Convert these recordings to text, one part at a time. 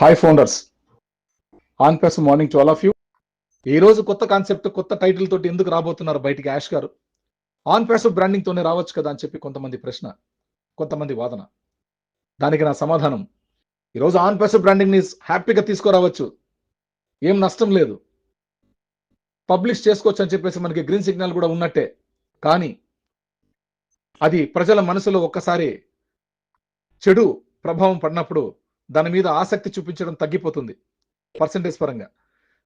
Hi founders on plus morning to all of you ఈ రోజు కొత్త కాన్సెప్ట్ కొత్త టైటిల్ తోటి ఎందుకు రాబోతున్నారు బయటికి యాష్ గారు? ఆన్ ప్లస్ బ్రాండింగ్ తోనే రావచ్చు కదా అని చెప్పి కొంతమంది ప్రశ్న కొంతమంది వాదన. దానికి నా సమాధానం. ఈరోజు ఆన్ ప్లస్ బ్రాండింగ్ని హ్యాపీగా తీసుకురావచ్చు. ఏం నష్టం లేదు. పబ్లిష్ చేసుకోవచ్చు అని చెప్పేసి మనకి గ్రీన్ సిగ్నల్ కూడా ఉన్నట్టే. కానీ అది ప్రజల మనసులో ఒక్కసారి చెడు ప్రభావం పడినప్పుడు దాని మీద ఆసక్తి చూపించడం తగ్గిపోతుంది పర్సంటేజ్ పరంగా.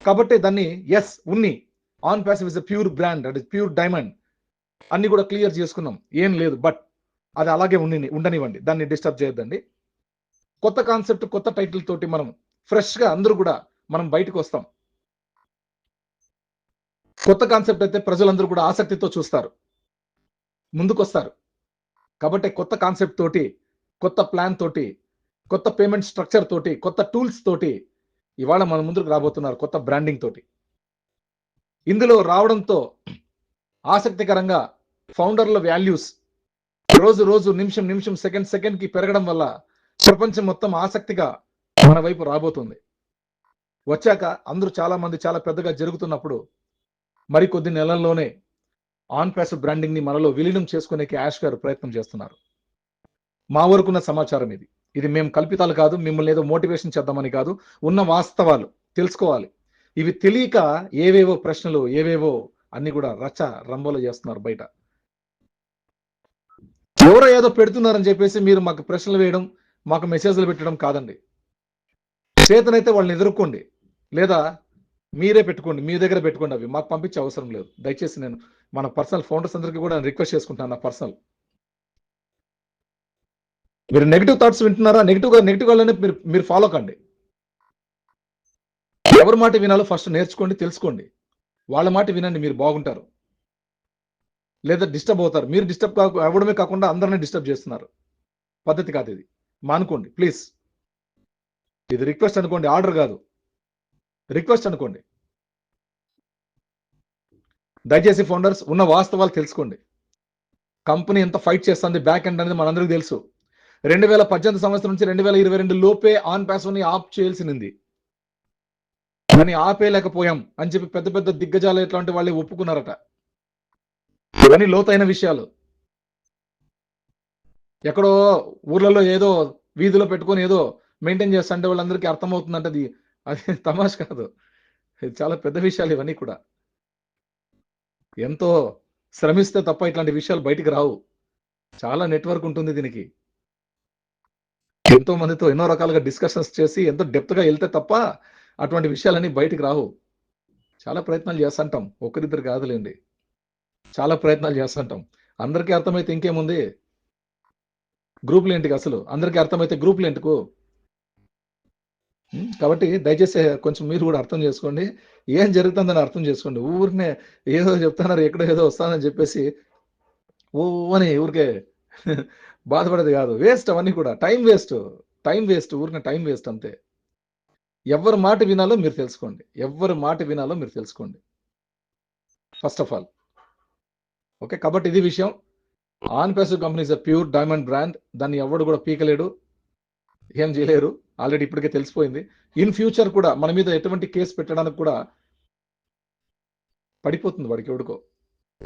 కాబట్టి దాన్ని ఎస్ ఉన్ని. On passive is pure brand and pure diamond అన్ని కూడా క్లియర్ చేసుకున్నాం. ఏం లేదు బట్ అది అలాగే ఉండి ఉండనివ్వండి. దాన్ని డిస్టర్బ్ చేయొద్దండి. కొత్త కాన్సెప్ట్ కొత్త టైటిల్ తోటి మనం ఫ్రెష్గా అందరూ కూడా మనం బయటకు వస్తాం. కొత్త కాన్సెప్ట్ అయితే ప్రజలందరూ కూడా ఆసక్తితో చూస్తారు. ముందుకొస్తారు. కాబట్టి కొత్త కాన్సెప్ట్ తోటి కొత్త ప్లాన్ తోటి కొత్త పేమెంట్ స్ట్రక్చర్ తోటి కొత్త టూల్స్ తోటి ఇవాళ మన ముందుకు రాబోతున్నారు కొత్త బ్రాండింగ్ తోటి. ఇందులో రావడంతో ఆసక్తికరంగా ఫౌండర్ల వాల్యూస్ రోజు రోజు నిమిషం నిమిషం సెకండ్ సెకండ్కి పెరగడం వల్ల ప్రపంచం మొత్తం ఆసక్తిగా మన వైపు రాబోతుంది. వచ్చాక అందరూ చాలా మంది చాలా పెద్దగా జరుగుతున్నప్పుడు మరికొద్ది నెలల్లోనే ఆన్ ప్యాస్ బ్రాండింగ్ని మనలో విలీనం చేసుకునే యాష్ గారు ప్రయత్నం చేస్తున్నారు. మా వరకున్న సమాచారం ఇది. ఇది మేము కల్పితాలు కాదు మిమ్మల్ని ఏదో మోటివేషన్ చేద్దామని కాదు ఉన్న వాస్తవాలు తెలుసుకోవాలి. ఇవి తెలియక ఏవేవో ప్రశ్నలు ఏవేవో అన్ని కూడా రచ రంబోలు చేస్తున్నారు బయట. ఎవరో ఏదో పెడుతున్నారని చెప్పేసి మీరు మాకు ప్రశ్నలు వేయడం మాకు మెసేజ్లు పెట్టడం కాదండి. చేతనైతే వాళ్ళని ఎదుర్కోండి. లేదా మీరే పెట్టుకోండి మీ దగ్గర పెట్టుకోండి అవి. మాకు పంపించే అవసరం లేదు. దయచేసి నేను మన పర్సనల్ ఫౌండర్స్ అందరికీ కూడా రిక్వెస్ట్ చేసుకుంటాను నా పర్సనల్. మీరు నెగిటివ్ థాట్స్ వింటున్నారా? నెగిటివ్గా నెగిటివ్ గానే మీరు మీరు ఫాలో కండి. ఎవరి మాట వినాలో ఫస్ట్ నేర్చుకోండి తెలుసుకోండి. వాళ్ళ మాట వినండి మీరు బాగుంటారు. లేదా డిస్టర్బ్ అవుతారు. మీరు డిస్టర్బ్ కాకు అవ్వడమే కాకుండా అందరినీ డిస్టర్బ్ చేస్తున్నారు. పద్ధతి కాదు ఇది. మానుకోండి ప్లీజ్ ఇది రిక్వెస్ట్ అనుకోండి ఆర్డర్ కాదు. రిక్వెస్ట్ అనుకోండి. దయచేసి ఫౌండర్స్ ఉన్న వాస్తవాలు తెలుసుకోండి. కంపెనీ ఎంత ఫైట్ చేస్తుంది బ్యాక్ ఎండ్ అనేది మనందరికీ తెలుసు. రెండు వేల పద్దెనిమిది సంవత్సరం నుంచి రెండు వేల ఇరవై రెండు లోపే ఆన్ని ఆఫ్ చేయాల్సింది కానీ ఆపేయలేకపోయాం అని చెప్పి పెద్ద పెద్ద దిగ్గజాలు ఎట్లాంటి వాళ్ళే ఒప్పుకున్నారట. ఇవన్నీ లోతైన విషయాలు. ఎక్కడో ఊర్లలో ఏదో వీధిలో పెట్టుకొని ఏదో మెయింటైన్ చేస్తుంటే వాళ్ళందరికీ అర్థమవుతుందంటే అది అది తమాష కాదు. చాలా పెద్ద విషయాలు ఇవన్నీ కూడా. ఎంతో శ్రమిస్తే తప్ప ఇట్లాంటి విషయాలు బయటికి రావు. చాలా నెట్వర్క్ ఉంటుంది దీనికి. ఎంతో మందితో ఎన్నో రకాలుగా డిస్కషన్స్ చేసి ఎంతో డెప్త్గా వెళ్తే తప్ప అటువంటి విషయాలన్నీ బయటికి రావు. చాలా ప్రయత్నాలు చేస్తుంటాం. ఒకరిద్దరు కాదులేండి. చాలా ప్రయత్నాలు చేస్తుంటాం. అందరికీ అర్థమైతే ఇంకేముంది? గ్రూపులు ఏంటికి అసలు. అందరికీ అర్థమైతే గ్రూపులు ఏంటికు కాబట్టి దయచేసి కొంచెం మీరు కూడా అర్థం చేసుకోండి. ఏం జరుగుతుందని అర్థం చేసుకోండి. ఊరినే ఏదో చెప్తున్నారు ఎక్కడో ఏదో వస్తానని చెప్పేసి ఓ అని ఊరికే బాధపడేది కాదు. వేస్ట్ అవన్నీ కూడా. టైం వేస్ట్ టైం వేస్ట్ ఊరిన టైం వేస్ట్ అంతే. ఎవరి మాట వినాలో మీరు తెలుసుకోండి. ఎవరి మాట వినాలో మీరు తెలుసుకోండి. ఫస్ట్ ఆఫ్ ఆల్ ఓకే కాబట్టి ఇది విషయం. On pacer company is a pure diamond brand దాన్ని ఎవడు కూడా పీకలేడు. ఏం చేయలేరు. ఆల్రెడీ ఇప్పటికే తెలిసిపోయింది. ఇన్ ఫ్యూచర్ కూడా మన మీద ఎటువంటి కేసు పెట్టడానికి కూడా పడిపోతుంది వాడికి ఎవడుకో.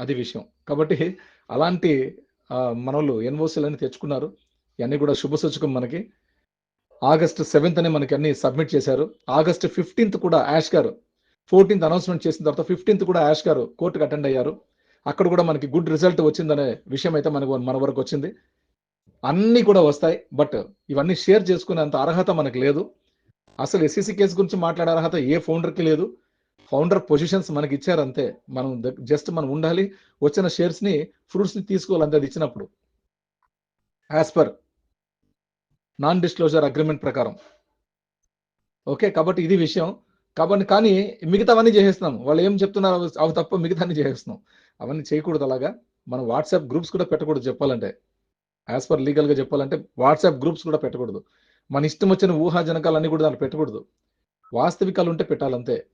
అది విషయం. కాబట్టి అలాంటి మనోళ్ళు ఎన్ఓసీలు తెచ్చుకున్నారు. ఇవన్నీ కూడా శుభ సూచకం మనకి. ఆగస్ట్ సెవెంత్ అనే మనకి అన్ని సబ్మిట్ చేశారు. ఆగస్ట్ ఫిఫ్టీన్త్ కూడా యాష్ గారు ఫోర్టీన్త్ అనౌన్స్మెంట్ చేసిన తర్వాత ఫిఫ్టీన్త్ కూడా యాష్ గారు కోర్టుకు అటెండ్ అయ్యారు. అక్కడ కూడా మనకి గుడ్ రిజల్ట్ వచ్చిందనే విషయం అయితే మనకు మన వరకు వచ్చింది. అన్నీ కూడా వస్తాయి బట్ ఇవన్నీ షేర్ చేసుకునేంత అర్హత మనకు లేదు. అసలు ఎస్సీసీ కేసు గురించి మాట్లాడే అర్హత ఏ ఫౌండర్కి లేదు. ఫౌండర్ పొజిషన్స్ మనకి ఇచ్చారు అంతే. మనం జస్ట్ మనం ఉండాలి వచ్చిన షేర్స్ని ఫ్రూట్స్ని తీసుకోవాలి అంతే అది ఇచ్చినప్పుడు. As per non disclosure agreement ప్రకారం. ఓకే కాబట్టి ఇది విషయం. కాబట్టి కానీ మిగతావన్నీ చేసేస్తున్నాం. వాళ్ళు ఏం చెప్తున్నారు అవి- తప్ప మిగతాన్ని చేసేస్తున్నాం. అవన్నీ చేయకూడదు అలాగా. మనం వాట్సాప్ గ్రూప్స్ కూడా పెట్టకూడదు చెప్పాలంటే. యాజ్ పర్ లీగల్గా చెప్పాలంటే వాట్సాప్ గ్రూప్స్ కూడా పెట్టకూడదు. మన ఇష్టం వచ్చిన ఊహాజనకాలన్నీ కూడా దాన్ని పెట్టకూడదు. వాస్తవికాలు ఉంటే పెట్టాలంతే.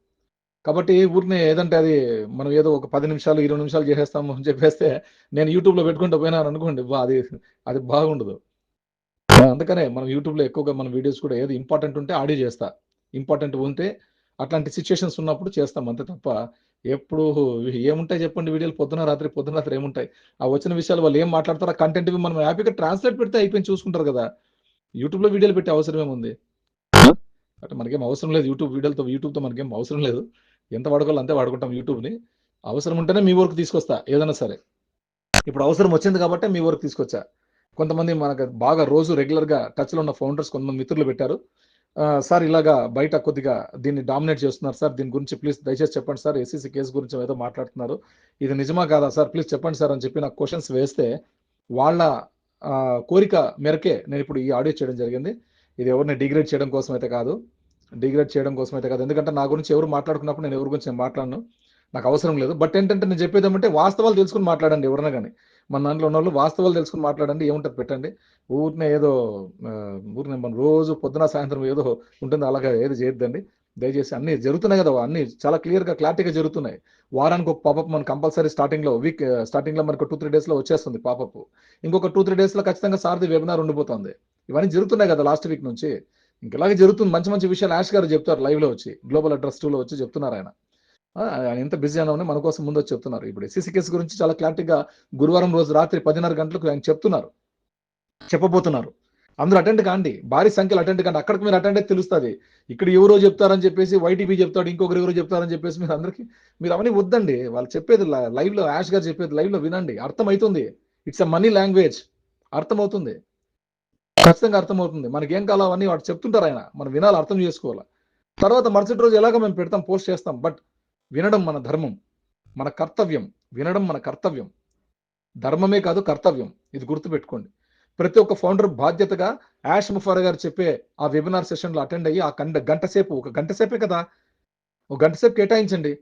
కాబట్టి ఊరినే ఏదంటే అది మనం ఏదో ఒక పది నిమిషాలు ఇరవై నిమిషాలు చేసేస్తాము అని చెప్పేస్తే నేను యూట్యూబ్లో పెట్టుకుంటూ పోయినాను అనుకోండి బా అది అది బాగుండదు. అందుకనే మనం యూట్యూబ్లో ఎక్కువగా మన వీడియోస్ కూడా ఏది ఇంపార్టెంట్ ఉంటే ఆడియో చేస్తా. ఇంపార్టెంట్ ఉంటే అట్లాంటి సిచ్యుయేషన్స్ ఉన్నప్పుడు చేస్తాం అంతే తప్ప ఎప్పుడు ఏముంటాయి చెప్పండి వీడియోలు? పొద్దున రాత్రి పొద్దున రాత్రి ఏముంటాయి? ఆ వచ్చిన విషయాలు వాళ్ళు ఏం మాట్లాడతారో ఆ కంటెంట్ మనం హ్యాపీగా ట్రాన్స్లేట్ పెడితే అయిపోయింది చూసుకుంటారు కదా. యూట్యూబ్లో వీడియోలు పెట్టే అవసరం ఏముంది? అంటే మనకేం అవసరం లేదు యూట్యూబ్ వీడియోలతో యూట్యూబ్తో మనకేం అవసరం లేదు. ఎంత వాడుకోవాలో అంతే వాడుకుంటాం యూట్యూబ్ని. అవసరం ఉంటేనే మీ వర్క్ తీసుకొస్తా ఏదైనా సరే. ఇప్పుడు అవసరం వచ్చింది కాబట్టి మీ వర్క్ తీసుకొచ్చా. కొంతమంది మనకు బాగా రోజు రెగ్యులర్గా టచ్లో ఉన్న ఫౌండర్స్ కొంతమంది మిత్రులు పెట్టారు. సార్ ఇలాగా బయట కొద్దిగా దీన్ని డామినేట్ చేస్తున్నారు సార్ దీని గురించి ప్లీజ్ దయచేసి చెప్పండి సార్ ఎస్సీసీ కేసు గురించి ఏదో మాట్లాడుతున్నారు. ఇది నిజమా కాదా సార్ ప్లీజ్ చెప్పండి సార్ అని చెప్పి నాకు క్వశ్చన్స్ వేస్తే వాళ్ళ కోరిక మేరకే నేను ఇప్పుడు ఈ ఆడియో చేయడం జరిగింది. ఇది ఎవరిని డిగ్రేడ్ చేయడం కోసం అయితే కాదు. డిగ్రేడ్ చేయడం కోసం అయితే కాదు. ఎందుకంటే నా గురించి ఎవరు మాట్లాడుకున్నప్పుడు నేను ఎవరి గురించి నేను మాట్లాడను. నాకు అవసరం లేదు. బట్ ఏంటంటే నేను చెప్పేది ఏమంటే వాస్తవాలు తెలుసుకుని మాట్లాడండి ఎవరైనా కానీ. మన దాంట్లో ఉన్న వాళ్ళు వాస్తవాలు తెలుసుకుని మాట్లాడండి ఏముంటుంది పెట్టండి. ఊరినే ఏదో ఆ, ఊరినే మనం రోజు పొద్దున సాయంత్రం ఏదో ఉంటుంది అలాగా ఏది చేయొద్దండి. దయచేసి అన్ని జరుగుతున్నాయి కదా అన్ని చాలా క్లియర్గా క్లారిటీగా జరుగుతున్నాయి. వారానికి ఒక పాపప్ మనకు కంపల్సరీ స్టార్టింగ్లో వీక్ స్టార్టింగ్లో మనకు టూ త్రీ డేస్లో వచ్చేస్తుంది పాపప్. ఇంకొక టూ త్రీ డేస్లో ఖచ్చితంగా సార్ది వెబినార్ ఉండిపోతుంది. ఇవన్నీ జరుగుతున్నాయి కదా లాస్ట్ వీక్ నుంచి. ఇంకలాగే జరుగుతుంది. మంచి మంచి విషయాలు యాష్ గారు చెప్తారు లైవ్లో వచ్చి. గ్లోబల్ అడ్రస్ టూలో వచ్చి చెప్తున్నారు ఆయన. ఆయన ఎంత బిజీ అయినా మన కోసం ముందు వచ్చి చెప్తున్నారు. ఇప్పుడు ఎస్సీసీ కేసు గురించి చాలా క్లారిటీగా గురువారం రోజు రాత్రి పదిన్నర గంటలకు ఆయన చెప్తున్నారు. చెప్పబోతున్నారు. అందరూ అటెండ్ కాండి. భారీ సంఖ్యలో అటెండ్ కాండి. అక్కడికి మీరు అటెండ్ అయితే తెలుస్తుంది. ఇక్కడ ఎవరో చెప్తారని చెప్పేసి వైటీపీ చెప్తాడు ఇంకొకరు ఎవరో చెప్తారని చెప్పేసి మీరు అందరికీ మీరు అవన్నీ వద్దండి. వాళ్ళు చెప్పేది లైవ్లో యాష్ గారు చెప్పేది లైవ్లో వినండి. అర్థమవుతుంది ఇట్స్ అ మనీ లాంగ్వేజ్ అర్థమవుతుంది. ఖచ్చితంగా అర్థమవుతుంది. మనకి ఏం కావాలో అవన్నీ వాడు చెప్తుంటారు ఆయన. మనం వినాలి అర్థం చేసుకోవాలి? తర్వాత మరుసటి రోజు ఎలాగో మేము పెడతాం పోస్ట్ చేస్తాం. బట్ వినడం మన ధర్మం మన కర్తవ్యం. వినడం మన కర్తవ్యం. ధర్మమే కాదు కర్తవ్యం. ఇది గుర్తుపెట్టుకోండి. ప్రతి ఒక్క ఫౌండర్ బాధ్యతగా యాష్ ముఫార్ గారు చెప్పే ఆ వెబినార్ సెషన్లో అటెండ్ అయ్యి ఆ గంట గంట సేపు ఒక గంట సేపే కదా? ఒక గంట సేపు కేటాయించండి.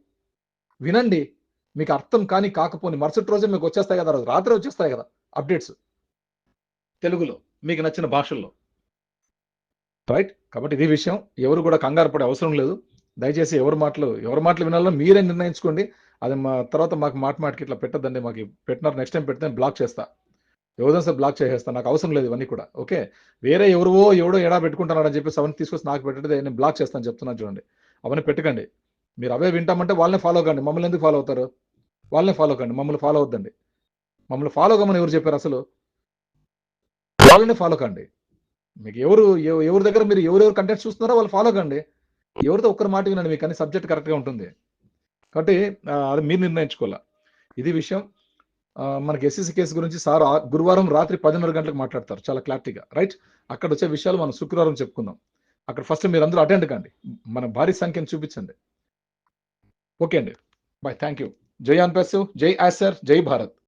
వినండి. మీకు అర్థం కానీ కాకపోని మరుసటి రోజే మీకు వచ్చేస్తాయి కదా? రాత్రి వచ్చేస్తాయి కదా? అప్డేట్స్. తెలుగులో. మీకు నచ్చిన భాషల్లో. రైట్ కాబట్టి ఇది విషయం. ఎవరు కూడా కంగారు పడే అవసరం లేదు. దయచేసి ఎవరి మాటలు ఎవరి మాటలు వినాలో మీరే నిర్ణయించుకోండి. అది మా తర్వాత మాకు మాట మాటకి ఇట్లా పెట్టద్దండి. మాకు పెట్టినారు నెక్స్ట్ టైం పెడితే బ్లాక్ చేస్తా. ఎవరిదో సార్ బ్లాక్ చేసేస్తా. నాకు అవసరం లేదు ఇవన్నీ కూడా. ఓకే? వేరే ఎవరో ఎవడో ఎడా పెట్టుకుంటున్నాడని చెప్పి చెప్పేసి అవన్నీ తీసుకొచ్చి నాకు పెట్టడే నేను బ్లాక్ చేస్తాను చెప్తున్నాను చూడండి. అవన్నీ పెట్టకండి. మీరు అవే వింటామంటే వాళ్ళని ఫాలో కండి. మమ్మల్ని ఎందుకు ఫాలో అవుతారు? వాళ్ళని ఫాలో కండి. మమ్మల్ని ఫాలో అవుద్దండి మమ్మల్ని ఫాలో కమ్మని ఎవరు చెప్పారు అసలు? వాళ్ళని ఫాలో కండి. మీకు ఎవరు ఎవరి దగ్గర మీరు ఎవరెవరు కంటెంట్ చూస్తున్నారో వాళ్ళు ఫాలో కండి. ఎవరితో ఒక్కరి మాట వినండి మీకు అన్ని సబ్జెక్ట్ కరెక్ట్గా ఉంటుంది. కాబట్టి అది మీరు నిర్ణయించుకోవాలా. ఇది విషయం మనకి ఎస్సీసీ కేసు గురించి సార్ గురువారం రాత్రి పదిన్నర గంటలకు మాట్లాడతారు చాలా క్లారిటీగా రైట్ అక్కడ వచ్చే విషయాలు మనం శుక్రవారం చెప్పుకుందాం. అక్కడ ఫస్ట్ మీరు అందరూ అటెండ్ కండి. మన భారీ సంఖ్యను చూపించండి. ఓకే అండి. బాయ్ థ్యాంక్ యూ జై ఆన్పెస్ జై ఆసర్ జై భారత్.